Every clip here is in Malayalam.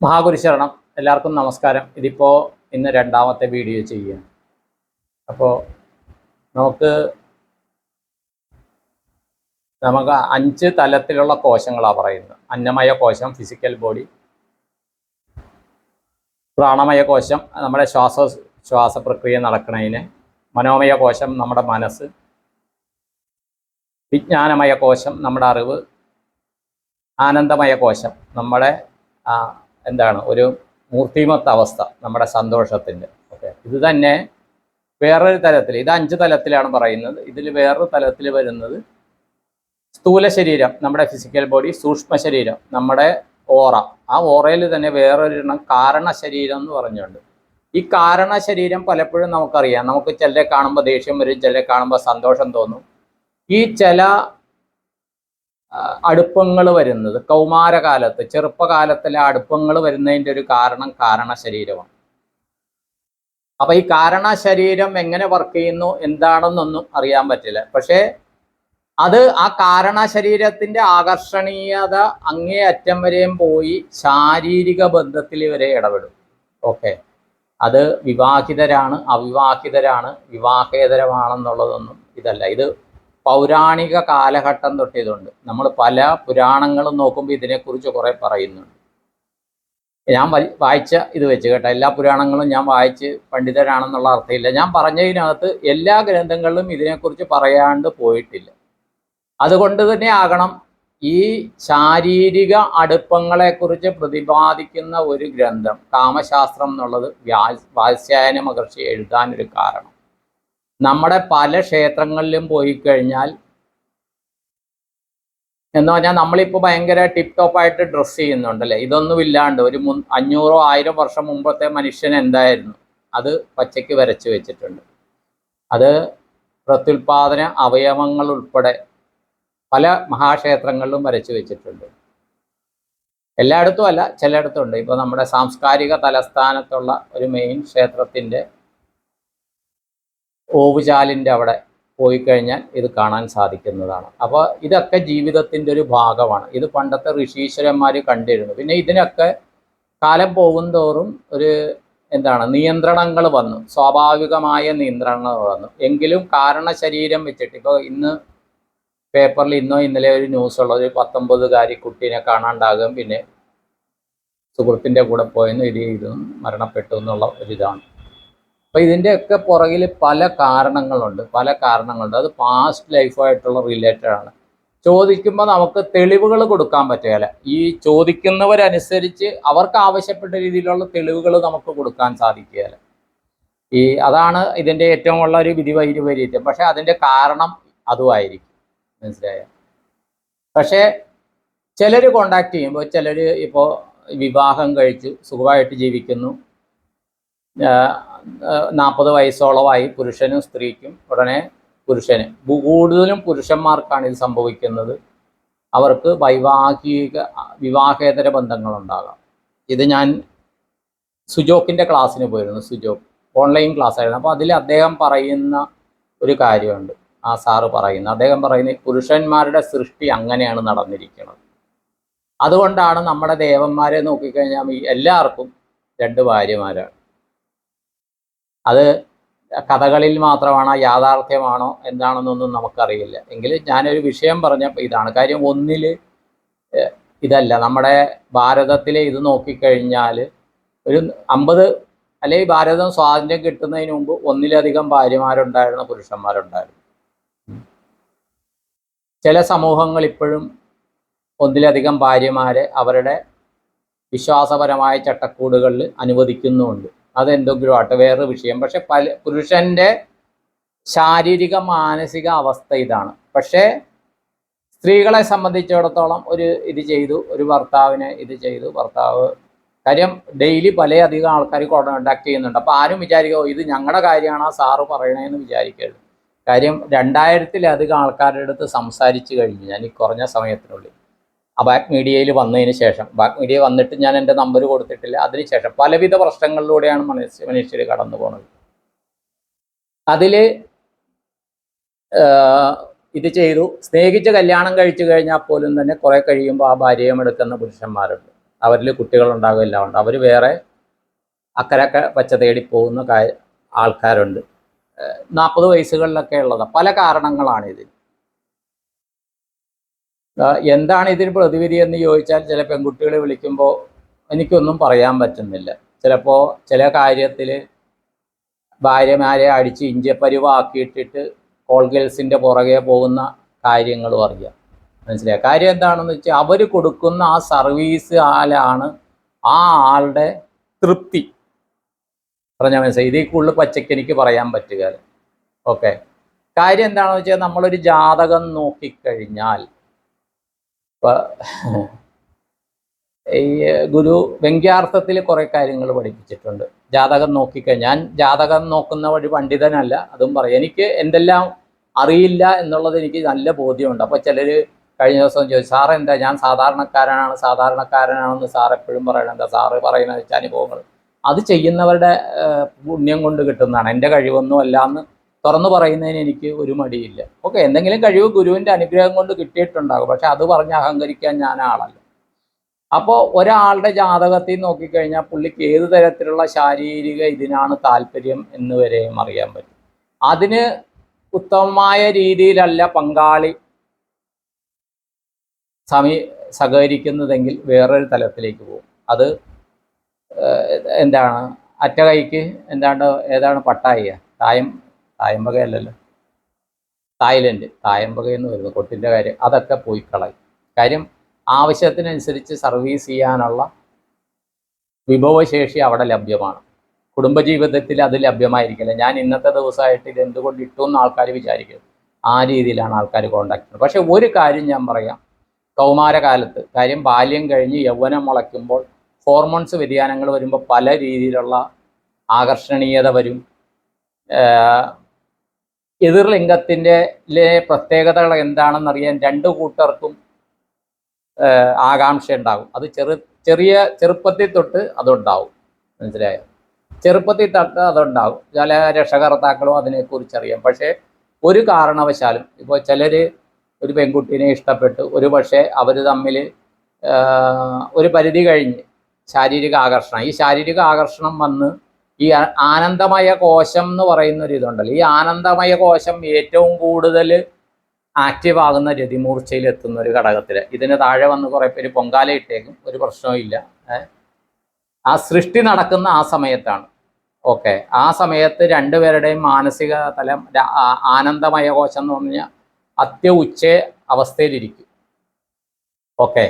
മഹാഗുരുശരണം. എല്ലാവർക്കും നമസ്കാരം. ഇതിപ്പോൾ ഇന്ന് രണ്ടാമത്തെ വീഡിയോ ചെയ്യുകയാണ്. അപ്പോൾ നമുക്ക് നമുക്ക് അഞ്ച് തലത്തിലുള്ള കോശങ്ങളാണ് പറയുന്നത്. അന്നമയ കോശം ഫിസിക്കൽ ബോഡി പ്രാണമയ കോശം നമ്മുടെ ശ്വാസ ശ്വാസ പ്രക്രിയ നടക്കുന്നതിന് മനോമയ കോശം നമ്മുടെ മനസ്സ് വിജ്ഞാനമയ കോശം നമ്മുടെ അറിവ് ആനന്ദമയ കോശം നമ്മുടെ എന്താണ്? ഒരു മൂർത്തിമത്ത അവസ്ഥ നമ്മുടെ സന്തോഷത്തിന്റെ. ഓക്കെ. ഇത് തന്നെ വേറൊരു തലത്തിൽ ഇത് അഞ്ച് തലത്തിലാണ് പറയുന്നത്. ഇതിൽ വേറൊരു തലത്തിൽ വരുന്നത് സ്ഥൂല ശരീരം നമ്മുടെ ഫിസിക്കൽ ബോഡി സൂക്ഷ്മ ശരീരം നമ്മുടെ ഓറ. ആ ഓറയിൽ തന്നെ വേറൊരെണ്ണം കാരണ ശരീരം എന്ന് പറഞ്ഞുകൊണ്ട്. ഈ കാരണ ശരീരം പലപ്പോഴും നമുക്കറിയാം. നമുക്ക് ചിലരെ കാണുമ്പോൾ ദേഷ്യം വരും ചിലരെ കാണുമ്പോൾ സന്തോഷം തോന്നും. ഈ ചില അടുപ്പങ്ങൾ വരുന്നത്. കൗമാരകാലത്ത് ചെറുപ്പകാലത്തിലെ അടുപ്പങ്ങൾ വരുന്നതിന്റെ ഒരു കാരണം കാരണ ശരീരമാണ് അപ്പൊ ഈ കാരണ ശരീരം എങ്ങനെ വർക്ക് ചെയ്യുന്നു എന്താണെന്നൊന്നും അറിയാൻ പറ്റില്ല. പക്ഷേ അത് ആ കാരണ ശരീരത്തിന്റെ ആകർഷണീയത അങ്ങേ അറ്റം വരെയും പോയി ശാരീരിക ബന്ധത്തിൽ വരെ ഇടപെടും. ഓക്കെ. അത് വിവാഹിതരാണ് അവിവാഹിതരാണ് വിവാഹേതരമാണെന്നുള്ളതൊന്നും ഇതല്ല. ഇത് പൗരാണിക കാലഘട്ടം തൊട്ട് ഇതുണ്ട് നമ്മൾ പല പുരാണങ്ങളും നോക്കുമ്പോൾ ഇതിനെക്കുറിച്ച് കുറേ പറയുന്നുണ്ട്. ഞാൻ വായിച്ച ഇത് വെച്ച് കേട്ടോ. എല്ലാ പുരാണങ്ങളും ഞാൻ വായിച്ച് പണ്ഡിതരാണെന്നുള്ള അർത്ഥമില്ല. ഞാൻ പറഞ്ഞതിനകത്ത് എല്ലാ ഗ്രന്ഥങ്ങളിലും ഇതിനെക്കുറിച്ച് പറയാണ്ട് പോയിട്ടില്ല. അതുകൊണ്ട് തന്നെ ആകണം ഈ ശാരീരിക അടുപ്പങ്ങളെക്കുറിച്ച് പ്രതിപാദിക്കുന്ന ഒരു ഗ്രന്ഥം കാമശാസ്ത്രം എന്നുള്ളത് വ്യാ വാത്സ്യായന മഹർഷി എഴുതാനൊരു കാരണം. നമ്മുടെ പല ക്ഷേത്രങ്ങളിലും പോയി കഴിഞ്ഞാൽ എന്ന് പറഞ്ഞാൽ നമ്മളിപ്പോൾ ഭയങ്കര ടിപ് ടോപ്പായിട്ട് ഡ്രസ്സ് ചെയ്യുന്നുണ്ടല്ലേ ഇതൊന്നും ഇല്ലാണ്ട് ഒരു മുൻ അഞ്ഞൂറോ ആയിരം വർഷം മുമ്പത്തെ മനുഷ്യൻ എന്തായിരുന്നു? അത് പച്ചയ്ക്ക് വരച്ച് വെച്ചിട്ടുണ്ട്. അത് പ്രത്യുൽപാദന അവയവങ്ങൾ ഉൾപ്പെടെ പല മഹാക്ഷേത്രങ്ങളിലും വരച്ച് വെച്ചിട്ടുണ്ട്. എല്ലായിടത്തും അല്ല ചിലയിടത്തും ഉണ്ട്. ഇപ്പോൾ നമ്മുടെ സാംസ്കാരിക തലസ്ഥാനത്തുള്ള ഒരു മെയിൻ ക്ഷേത്രത്തിന്റെ ഓവുചാലിന്റെ അവിടെ പോയി കഴിഞ്ഞാൽ ഇത് കാണാൻ സാധിക്കുന്നതാണ്. അപ്പോൾ ഇതൊക്കെ ജീവിതത്തിന്റെ ഒരു ഭാഗമാണ്. ഇത് പണ്ടത്തെ ഋഷീശ്വരന്മാർ കണ്ടിരുന്നു. പിന്നെ ഇതിനൊക്കെ കാലം പോകുന്തോറും ഒരു എന്താണ് നിയന്ത്രണങ്ങൾ വന്നു. സ്വാഭാവികമായ നിയന്ത്രണങ്ങൾ വന്നു. എങ്കിലും കാരണ ശരീരം വെച്ചിട്ട് ഇപ്പോൾ ഇന്ന് പേപ്പറിൽ ഇന്നോ ഇന്നലെ ഒരു ന്യൂസ് ഉള്ള ഒരു പത്തൊമ്പതുകാരി കുട്ടീനെ കാണാണ്ടാകും. പിന്നെ സുഹൃത്തിന്റെ കൂടെ പോയെന്ന് ചെയ്തു മരണപ്പെട്ടു എന്നുള്ള ഒരിതാണ് അപ്പോൾ ഇതിന്റെയൊക്കെ പുറകിൽ പല കാരണങ്ങളുണ്ട് പല കാരണങ്ങളുണ്ട്. അത് പാസ്റ്റ് ലൈഫായിട്ടുള്ള റിലേറ്റഡ് ആണ്. ചോദിക്കുമ്പോൾ നമുക്ക് തെളിവുകൾ കൊടുക്കാൻ പറ്റുകയില്ല. ഈ ചോദിക്കുന്നവരനുസരിച്ച് അവർക്ക് ആവശ്യപ്പെട്ട രീതിയിലുള്ള തെളിവുകൾ നമുക്ക് കൊടുക്കാൻ സാധിക്കുകയില്ല. ഈ അതാണ് ഇതിന്റെ ഏറ്റവും ഉള്ള ഒരു വിധി വൈരുവരീത്യം പക്ഷെ അതിന്റെ കാരണം അതുമായിരിക്കും മനസ്സിലായ? പക്ഷേ ചിലർ കോണ്ടാക്ട് ചെയ്യുമ്പോൾ ചിലർ ഇപ്പോൾ വിവാഹം കഴിച്ചു സുഖമായിട്ട് ജീവിക്കുന്നു. നാൽപ്പത് വയസ്സോളമായി പുരുഷനും സ്ത്രീക്കും ഉടനെ പുരുഷന്. കൂടുതലും പുരുഷന്മാർക്കാണ് ഇത് സംഭവിക്കുന്നത്. അവർക്ക് വൈവാഹിക വിവാഹേതര ബന്ധങ്ങളുണ്ടാകാം. ഇത് ഞാൻ സുജോക്കിന്റെ ക്ലാസ്സിന് പോയിരുന്നു. സുജോക്ക് ഓൺലൈൻ ക്ലാസ് ആയിരുന്നു അപ്പോൾ അതിൽ അദ്ദേഹം പറയുന്ന ഒരു കാര്യമുണ്ട്. ആ സാറ് പറയുന്നത് അദ്ദേഹം പറയുന്നത് പുരുഷന്മാരുടെ സൃഷ്ടി അങ്ങനെയാണ് നടന്നിരിക്കുന്നത്. അതുകൊണ്ടാണ് നമ്മുടെ ദേവന്മാരെ നോക്കിക്കഴിഞ്ഞാൽ എല്ലാവർക്കും രണ്ട് ഭാര്യമാരാണ്. അത് കഥകളിൽ മാത്രമാണോ യാഥാർത്ഥ്യമാണോ എന്താണെന്നൊന്നും നമുക്കറിയില്ല. എങ്കിലും ഞാനൊരു വിഷയം പറഞ്ഞപ്പോൾ ഇതാണ്. കാര്യം ഒന്നിൽ ഇതല്ല. നമ്മുടെ ഭാരതത്തിലെ ഇത് നോക്കിക്കഴിഞ്ഞാൽ ഒരു അമ്പത് അല്ലെങ്കിൽ ഭാരതം സ്വാതന്ത്ര്യം കിട്ടുന്നതിന് മുമ്പ് ഒന്നിലധികം ഭാര്യമാരുണ്ടായിരുന്ന പുരുഷന്മാരുണ്ടായിരുന്നു. ചില സമൂഹങ്ങൾ ഇപ്പോഴും ഒന്നിലധികം ഭാര്യമാരെ അവരുടെ വിശ്വാസപരമായ ചട്ടക്കൂടുകളിൽ അനുവദിക്കുന്നുമുണ്ട്. അതെന്തെങ്കിലും ആട്ടെ വേറൊരു വിഷയം. പക്ഷെ പല പുരുഷന്റെ ശാരീരിക മാനസിക അവസ്ഥ ഇതാണ്. പക്ഷേ സ്ത്രീകളെ സംബന്ധിച്ചിടത്തോളം ഒരു ഇത് ചെയ്തു ഒരു ഭർത്താവിനെ ഇത് ചെയ്തു. ഭർത്താവ് കാര്യം ഡെയിലി പല അധികം ആൾക്കാർ കോണ്ടാക്ട് ചെയ്യുന്നുണ്ട്. അപ്പോൾ ആരും വിചാരിക്കുക ഇത് ഞങ്ങളുടെ കാര്യമാണ് ആ സാറ് പറയണേന്ന് വിചാരിക്കരുത്. കാര്യം രണ്ടായിരത്തിലധികം ആൾക്കാരുടെ അടുത്ത് സംസാരിച്ച് കഴിഞ്ഞു ഞാൻ ഈ കുറഞ്ഞ സമയത്തിനുള്ളിൽ. ആ ബാക്ക് മീഡിയയിൽ വന്നതിന് ശേഷം. ബാക്ക് മീഡിയ വന്നിട്ട് ഞാൻ എന്റെ നമ്പർ കൊടുത്തിട്ടില്ല. അതിനുശേഷം പലവിധ പ്രശ്നങ്ങളിലൂടെയാണ് മനുഷ്യ മനുഷ്യർ കടന്നു പോകുന്നത് അതിൽ ഇത് ചെയ്തു. സ്നേഹിച്ച് കല്യാണം കഴിച്ചു കഴിഞ്ഞാൽ പോലും തന്നെ കുറെ കഴിയുമ്പോൾ ആ ഭാര്യയും എടുക്കുന്ന പുരുഷന്മാരുണ്ട്. അവരിൽ കുട്ടികളുണ്ടാകും എല്ലാം ഉണ്ട്. അവർ വേറെ അക്കരക്ക പച്ച തേടി പോകുന്ന ആൾക്കാരുണ്ട്. നാൽപ്പത് വയസ്സുകളിലൊക്കെ ഉള്ളതാണ് പല കാരണങ്ങളാണ് ഇതിന് ആ, എന്താണ് ഇതിന് പ്രതിവിധി എന്ന് ചോദിച്ചാൽ ചില പെൺകുട്ടികളെ വിളിക്കുമ്പോൾ എനിക്കൊന്നും പറയാൻ പറ്റുന്നില്ല. ചിലപ്പോൾ ചില കാര്യത്തിൽ ഭാര്യമാരെ അടിച്ച് ഇഞ്ചപ്പരിവാക്കിയിട്ടിട്ട് കോൾഗേൾസിന്റെ പുറകെ പോകുന്ന കാര്യങ്ങളും അറിയാം. മനസ്സിലായി? കാര്യം എന്താണെന്ന് വെച്ചാൽ അവർ കൊടുക്കുന്ന ആ സർവീസ് ആലാണ് ആ ആളുടെ തൃപ്തി. പറഞ്ഞാൽ മനസ്സിലായി? ഇതിൽ കൂടുതൽ പച്ചയ്ക്ക് എനിക്ക് പറയാൻ പറ്റുക. ഓക്കെ. കാര്യം എന്താണെന്ന് വെച്ചാൽ നമ്മളൊരു ജാതകം നോക്കിക്കഴിഞ്ഞാൽ ഇപ്പൊ ഈ ഗുരു വ്യംഗ്യാർത്ഥത്തിൽ കുറെ കാര്യങ്ങൾ പഠിപ്പിച്ചിട്ടുണ്ട്. ജാതകം നോക്കിക്കഴിഞ്ഞാൽ ഞാൻ ജാതകം നോക്കുന്ന വഴി പണ്ഡിതനല്ല. അതും പറയാം. എനിക്ക് എന്തെല്ലാം അറിയില്ല എന്നുള്ളത് എനിക്ക് നല്ല ബോധ്യമുണ്ട്. അപ്പോൾ ചിലർ കഴിഞ്ഞ ദിവസം ചോദിച്ചു സാറ് എന്താ ഞാൻ സാധാരണക്കാരനാണ്? സാധാരണക്കാരനാണെന്ന് സാർ എപ്പോഴും പറയണം. എന്താ സാറ് പറയുന്ന വെച്ചാൽ അനുഭവങ്ങൾ? അത് ചെയ്യുന്നവരുടെ പുണ്യം കൊണ്ട് കിട്ടുന്നതാണ്. എന്റെ കഴിവൊന്നും അല്ല എന്ന് തുറന്നു പറയുന്നതിന് എനിക്ക് ഒരു മടിയില്ല. ഓക്കെ എന്തെങ്കിലും കഴിവ് ഗുരുവിന്റെ അനുഗ്രഹം കൊണ്ട് കിട്ടിയിട്ടുണ്ടാകും. പക്ഷെ അത് പറഞ്ഞ് അഹങ്കരിക്കാൻ ഞാൻ ആളല്ല. അപ്പോൾ ഒരാളുടെ ജാതകത്തിൽ നോക്കിക്കഴിഞ്ഞാൽ പുള്ളിക്ക് ഏത് തരത്തിലുള്ള ശാരീരിക ഇതിനാണ് താല്പര്യം എന്ന് വരെയും അറിയാൻ പറ്റും. അതിന് ഉത്തമമായ രീതിയിലല്ല പങ്കാളി സമീ സഹകരിക്കുന്നതെങ്കിൽ വേറൊരു തലത്തിലേക്ക് പോകും. അത് എന്താണ്? അറ്റകൈക്ക് എന്താണ് ഏതാണ് പട്ടായ? തായം തായമ്പകയല്ലല്ലോ. തായ്ലൻഡ് തായമ്പക എന്ന് വരുന്നത് കൊട്ടിന്റെ കാര്യം. അതൊക്കെ പോയി കളയും. കാര്യം ആവശ്യത്തിനനുസരിച്ച് സർവീസ് ചെയ്യാനുള്ള വിഭവശേഷി അവിടെ ലഭ്യമാണ്. കുടുംബജീവിതത്തിൽ അത് ലഭ്യമായിരിക്കില്ല. ഞാൻ ഇന്നത്തെ ദിവസമായിട്ട് ഇത് എന്തുകൊണ്ട് ഇട്ടു എന്ന് ആൾക്കാർ വിചാരിക്കും ആ രീതിയിലാണ് ആൾക്കാർ കോണ്ടാക്ട് ചെയ്യുന്നത്. പക്ഷേ ഒരു കാര്യം ഞാൻ പറയാം. കൗമാരകാലത്ത് കാര്യം ബാല്യം കഴിഞ്ഞ് യൗവനം മുളയ്ക്കുമ്പോൾ ഹോർമോൺസ് വ്യതിയാനങ്ങൾ വരുമ്പോൾ പല രീതിയിലുള്ള ആകർഷണീയത വരും. എതിർലിംഗത്തിന്റെ പ്രത്യേകതകൾ എന്താണെന്ന് അറിയാൻ രണ്ട് കൂട്ടർക്കും ആകാംക്ഷ ഉണ്ടാകും അത് ചെറു ചെറിയ ചെറുപ്പത്തിൽ തൊട്ട് അതുണ്ടാവും. മനസ്സിലായോ? ചെറുപ്പത്തിൽ തൊട്ട് അതുണ്ടാകും ചില രക്ഷകർത്താക്കളും അതിനെക്കുറിച്ച് അറിയാം പക്ഷേ ഒരു കാരണവശാലും ഇപ്പോൾ ചിലർ ഒരു പെൺകുട്ടീനെ ഇഷ്ടപ്പെട്ടു. ഒരു പക്ഷേ അവർ തമ്മിൽ ഒരു പരിധി കഴിഞ്ഞ് ശാരീരിക ആകർഷണം. ഈ ശാരീരിക ആകർഷണം വന്ന് ഈ ആനന്ദമയ കോശം എന്ന് പറയുന്ന ഒരു ഇതുണ്ടല്ലോ ഈ ആനന്ദമയ കോശം ഏറ്റവും കൂടുതൽ ആക്റ്റീവ് ആകുന്ന രതിമൂർച്ചയിൽ എത്തുന്ന ഒരു ഘടകത്തിൽ ഇതിന് താഴെ വന്ന് കുറേ പേര് പൊങ്കാല ഇട്ടേക്കും ഒരു പ്രശ്നവും ഇല്ല. ആ സൃഷ്ടി നടക്കുന്ന ആ സമയത്താണ്. ഓക്കെ. ആ സമയത്ത് രണ്ടുപേരുടെയും മാനസിക തലം ആനന്ദമയ കോശം എന്ന് പറഞ്ഞാൽ അത്യ ഉച്ച അവസ്ഥയിലിരിക്കും. ഓക്കെ.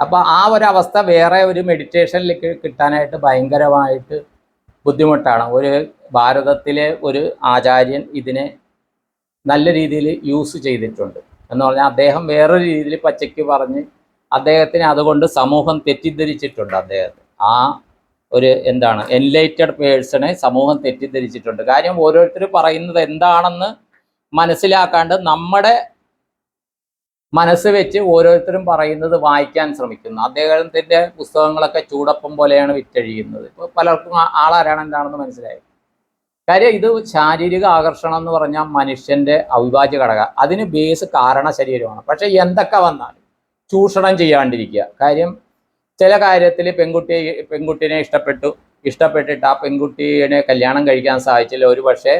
അപ്പോൾ ആ ഒരു അവസ്ഥ വേറെ ഒരു മെഡിറ്റേഷനിലേക്ക് കിട്ടാനായിട്ട് ഭയങ്കരമായിട്ട് ബുദ്ധിമുട്ടാണ്. ഒരു ഭാരതത്തിലെ ഒരു ആചാര്യൻ ഇതിനെ നല്ല രീതിയിൽ യൂസ് ചെയ്തിട്ടുണ്ട്. എന്ന് പറഞ്ഞാൽ അദ്ദേഹം വേറൊരു രീതിയിൽ പച്ചയ്ക്ക് പറഞ്ഞ് അദ്ദേഹത്തിന് അതുകൊണ്ട് സമൂഹം തെറ്റിദ്ധരിച്ചിട്ടുണ്ട് അദ്ദേഹത്തെ. ആ ഒരു എന്താണ് എൻലൈറ്റഡ് പേഴ്സണെ സമൂഹം തെറ്റിദ്ധരിച്ചിട്ടുണ്ട്. കാര്യം ഓരോരുത്തർ പറയുന്നത് എന്താണെന്ന് മനസ്സിലാക്കാണ്ട് നമ്മുടെ മനസ്സ് വെച്ച് ഓരോരുത്തരും പറയുന്നത് വായിക്കാൻ ശ്രമിക്കുന്നു. അദ്ദേഹത്തിന്റെ പുസ്തകങ്ങളൊക്കെ ചൂടപ്പം പോലെയാണ് വിറ്റഴിയുന്നത്. ഇപ്പോൾ പലർക്കും ആളാരാണ് എന്താണെന്ന് മനസ്സിലായി? കാര്യം ഇത് ശാരീരിക ആകർഷണം എന്ന് പറഞ്ഞാൽ മനുഷ്യന്റെ അവിഭാജ്യ ഘടക. അതിന് ബേസ് കാരണ ശരീരമാണ്. പക്ഷേ എന്തൊക്കെ വന്നാലും ചൂഷണം ചെയ്യാണ്ടിരിക്കുക. കാര്യം ചില കാര്യത്തിൽ പെൺകുട്ടിയെ പെൺകുട്ടിനെ ഇഷ്ടപ്പെട്ടു ഇഷ്ടപ്പെട്ടിട്ട് ആ പെൺകുട്ടിയെ കല്യാണം കഴിക്കാൻ സാധിച്ചില്ല. ഒരു പക്ഷേ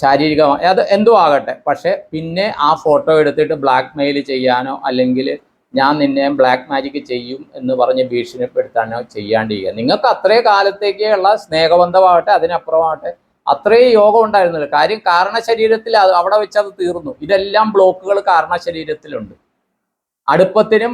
ശാരീരികമായി അത് എന്തോ ആകട്ടെ. പക്ഷെ പിന്നെ ആ ഫോട്ടോ എടുത്തിട്ട് ബ്ലാക്ക് മെയിൽ ചെയ്യാനോ അല്ലെങ്കിൽ ഞാൻ നിന്നെ ബ്ലാക്ക് മാജിക് ചെയ്യും എന്ന് പറഞ്ഞ് ഭീഷണിപ്പെടുത്താനോ ചെയ്യാണ്ടിരിക്കുക. നിങ്ങൾക്ക് അത്രേ കാലത്തേക്കുള്ള സ്നേഹബന്ധമാവട്ടെ അതിനപ്പുറമാവട്ടെ അത്രയും യോഗം ഉണ്ടായിരുന്നില്ല. കാര്യം കാരണ ശരീരത്തിൽ അവിടെ വെച്ച് അത് തീർന്നു. ഇതെല്ലാം ബ്ലോക്കുകൾ കാരണ ശരീരത്തിലുണ്ട് അടുപ്പത്തിനും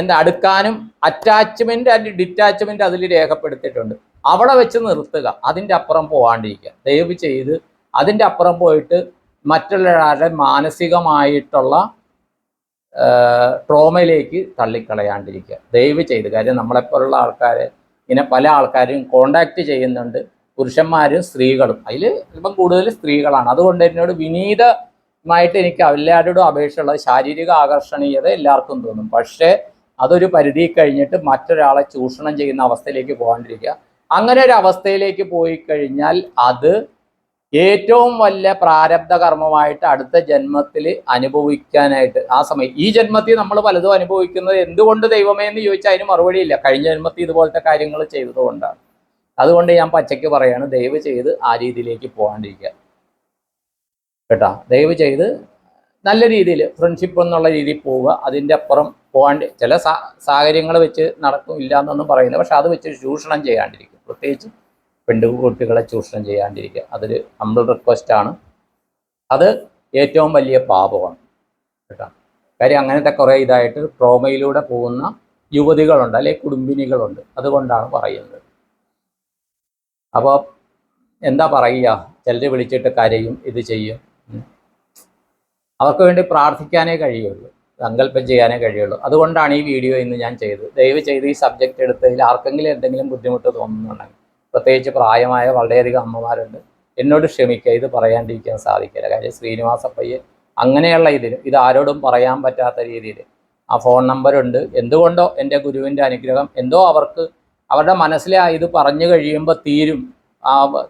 എന്താ അടുക്കാനും അറ്റാച്ച്മെന്റ് ആൻഡ് ഡിറ്റാച്ച്മെന്റ് അതിൽ രേഖപ്പെടുത്തിയിട്ടുണ്ട്. അവിടെ വെച്ച് നിർത്തുക. അതിന്റെ അപ്പുറം പോവാണ്ടിരിക്കുക. ദയവ് ചെയ്ത് അതിന്റെ അപ്പുറം പോയിട്ട് മറ്റുള്ളവരുടെ മാനസികമായിട്ടുള്ള ട്രോമയിലേക്ക് തള്ളിക്കളയാണ്ടിരിക്കുക. ദയവ് ചെയ്ത്. കാര്യം നമ്മളെപ്പോലുള്ള ആൾക്കാർ ഇങ്ങനെ പല ആൾക്കാരും കോണ്ടാക്ട് ചെയ്യുന്നുണ്ട്. പുരുഷന്മാരും സ്ത്രീകളും. അതിൽ ഇപ്പം കൂടുതൽ സ്ത്രീകളാണ്. അതുകൊണ്ട് എന്നോട് വിനീതമായിട്ട് എനിക്ക് എല്ലാവരോടും അപേക്ഷയുള്ളത് ശാരീരിക ആകർഷണീയത എല്ലാവർക്കും തോന്നും. പക്ഷേ അതൊരു പരിധി കഴിഞ്ഞിട്ട് മറ്റൊരാളെ ചൂഷണം ചെയ്യുന്ന അവസ്ഥയിലേക്ക് പോകാണ്ടിരിക്കുക. അങ്ങനെ ഒരു അവസ്ഥയിലേക്ക് പോയി കഴിഞ്ഞാൽ അത് ഏറ്റവും വലിയ പ്രാരബ്ധ കർമ്മമായിട്ട് അടുത്ത ജന്മത്തിൽ അനുഭവിക്കാനായിട്ട് ആ സമയം ഈ ജന്മത്തിൽ നമ്മൾ പലതും അനുഭവിക്കുന്നത് എന്തുകൊണ്ട് ദൈവമേ എന്ന് ചോദിച്ചാൽ അതിന് മറുപടിയില്ല. കഴിഞ്ഞ ജന്മത്തിൽ ഇതുപോലത്തെ കാര്യങ്ങൾ ചെയ്തതുകൊണ്ടാണ്. അതുകൊണ്ട് ഞാൻ പച്ചയ്ക്ക് പറയാണ് ദയവ് ചെയ്ത് ആ രീതിയിലേക്ക് പോകാണ്ടിരിക്കുക. കേട്ടോ? ദയവ് ചെയ്ത് നല്ല രീതിയിൽ ഫ്രണ്ട്ഷിപ്പ് എന്നുള്ള രീതിയിൽ പോവുക. അതിന്റെ അപ്പുറം പോകാണ്ട് ചില സാഹചര്യങ്ങൾ വെച്ച് നടക്കും ഇല്ല എന്നൊന്നും പറയുന്നില്ല. പക്ഷെ അത് വെച്ച് ചൂഷണം ചെയ്യാണ്ടിരിക്കും. പ്രത്യേകിച്ച് പെൺകുട്ടികളെ ചൂഷണം ചെയ്യാണ്ടിരിക്കുക. അതൊരു ഹമ്പിൾ റിക്വസ്റ്റാണ് അത് ഏറ്റവും വലിയ പാപമാണ്. കേട്ടോ. കാര്യം അങ്ങനത്തെ കുറേ ഇതായിട്ട് ട്രോമയിലൂടെ പോകുന്ന യുവതികളുണ്ട് അല്ലെങ്കിൽ കുടുംബിനികളുണ്ട്. അതുകൊണ്ടാണ് പറയുന്നത്. അപ്പോൾ എന്താ പറയുക? ചിലർ വിളിച്ചിട്ട് കരയും ഇത് ചെയ്യും. അവർക്ക് വേണ്ടി പ്രാർത്ഥിക്കാനേ കഴിയുള്ളൂ. സങ്കല്പം ചെയ്യാനേ കഴിയുള്ളൂ. അതുകൊണ്ടാണ് ഈ വീഡിയോ ഇന്ന് ഞാൻ ചെയ്തത്. ദയവ് ചെയ്ത് ഈ സബ്ജക്റ്റ് എടുത്തതിൽ ആർക്കെങ്കിലും എന്തെങ്കിലും ബുദ്ധിമുട്ട് തോന്നുന്നുണ്ടെങ്കിൽ പ്രത്യേകിച്ച് പ്രായമായ വളരെയധികം അമ്മമാരുണ്ട് എന്നോട് ക്ഷമിക്കുക. ഇത് പറയാണ്ടിരിക്കാൻ സാധിക്കില്ല. കാര്യം ശ്രീനിവാസപ്പയ്യൻ അങ്ങനെയുള്ള ഇതിൽ ഇത് ആരോടും പറയാൻ പറ്റാത്ത രീതിയിൽ. ആ ഫോൺ നമ്പറുണ്ട് എന്തുകൊണ്ടോ എന്റെ ഗുരുവിന്റെ അനുഗ്രഹം എന്തോ അവർക്ക് അവരുടെ മനസ്സിലെ ഇത് പറഞ്ഞു കഴിയുമ്പോൾ തീരും.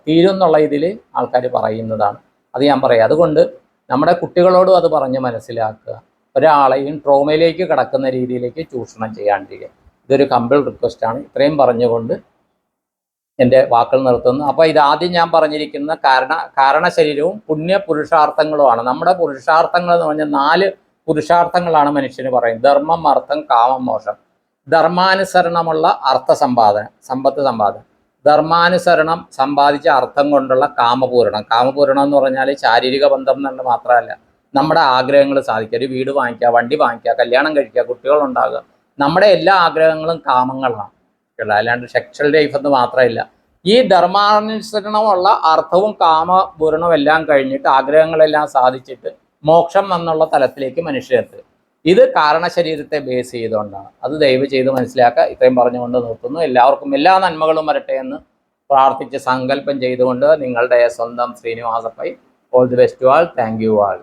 തീരും എന്നുള്ള ഇതിൽ ആൾക്കാർ പറയുന്നതാണ്. അത് ഞാൻ പറയാം. അതുകൊണ്ട് നമ്മുടെ കുട്ടികളോടും അത് പറഞ്ഞ് മനസ്സിലാക്കുക. ഒരാളെയും ട്രോമയിലേക്ക് കടക്കുന്ന രീതിയിലേക്ക് ചൂഷണം ചെയ്യാണ്ടിരിക്കുക. ഇതൊരു കമ്പിൾ റിക്വസ്റ്റാണ് ഇത്രയും പറഞ്ഞുകൊണ്ട് എന്റെ വാക്കുകൾ നിർത്തുന്നു. അപ്പോൾ ഇതാദ്യം ഞാൻ പറഞ്ഞിരിക്കുന്ന കാരണ കാരണശരീരവും പുണ്യ പുരുഷാർത്ഥങ്ങളുമാണ് നമ്മുടെ പുരുഷാർത്ഥങ്ങൾ എന്ന് പറഞ്ഞാൽ നാല് പുരുഷാർത്ഥങ്ങളാണ് മനുഷ്യന് പറയുന്നത്. ധർമ്മം അർത്ഥം കാമം മോശം ധർമാനുസരണമുള്ള അർത്ഥ സമ്പാദനം സമ്പത്ത് സമ്പാദനം. ധർമാനുസരണം സമ്പാദിച്ച അർത്ഥം കൊണ്ടുള്ള കാമപൂരണം. കാമപൂരണം എന്ന് പറഞ്ഞാൽ ശാരീരിക ബന്ധം എന്നുള്ളത് മാത്രമല്ല നമ്മുടെ ആഗ്രഹങ്ങൾ സാധിക്കുക. ഒരു വീട് വാങ്ങിക്കുക വണ്ടി വാങ്ങിക്കുക കല്യാണം കഴിക്കുക കുട്ടികളുണ്ടാകുക നമ്മുടെ എല്ലാ ആഗ്രഹങ്ങളും കാമങ്ങളാണ്. ഉള്ളത് അല്ലാണ്ട് സെക്ഷൽ ലൈഫ് എന്ന് മാത്രമല്ല. ഈ ധർമാനുസരണമുള്ള അർത്ഥവും കാമപൂരണവും എല്ലാം കഴിഞ്ഞിട്ട് ആഗ്രഹങ്ങളെല്ലാം സാധിച്ചിട്ട് മോക്ഷം എന്നുള്ള തലത്തിലേക്ക് മനുഷ്യരെത്തുക ഇത് കാരണശരീരത്തെ ബേസ് ചെയ്തുകൊണ്ടാണ്. അത് ദയവ് ചെയ്ത് മനസ്സിലാക്കുക. ഇത്രയും പറഞ്ഞുകൊണ്ട് നിർത്തുന്നു. എല്ലാവർക്കും എല്ലാ നന്മകളും വരട്ടെ എന്ന് പ്രാർത്ഥിച്ച് സങ്കല്പം ചെയ്തുകൊണ്ട് നിങ്ങളുടെ സ്വന്തം Srinivasapai all the best all thank you all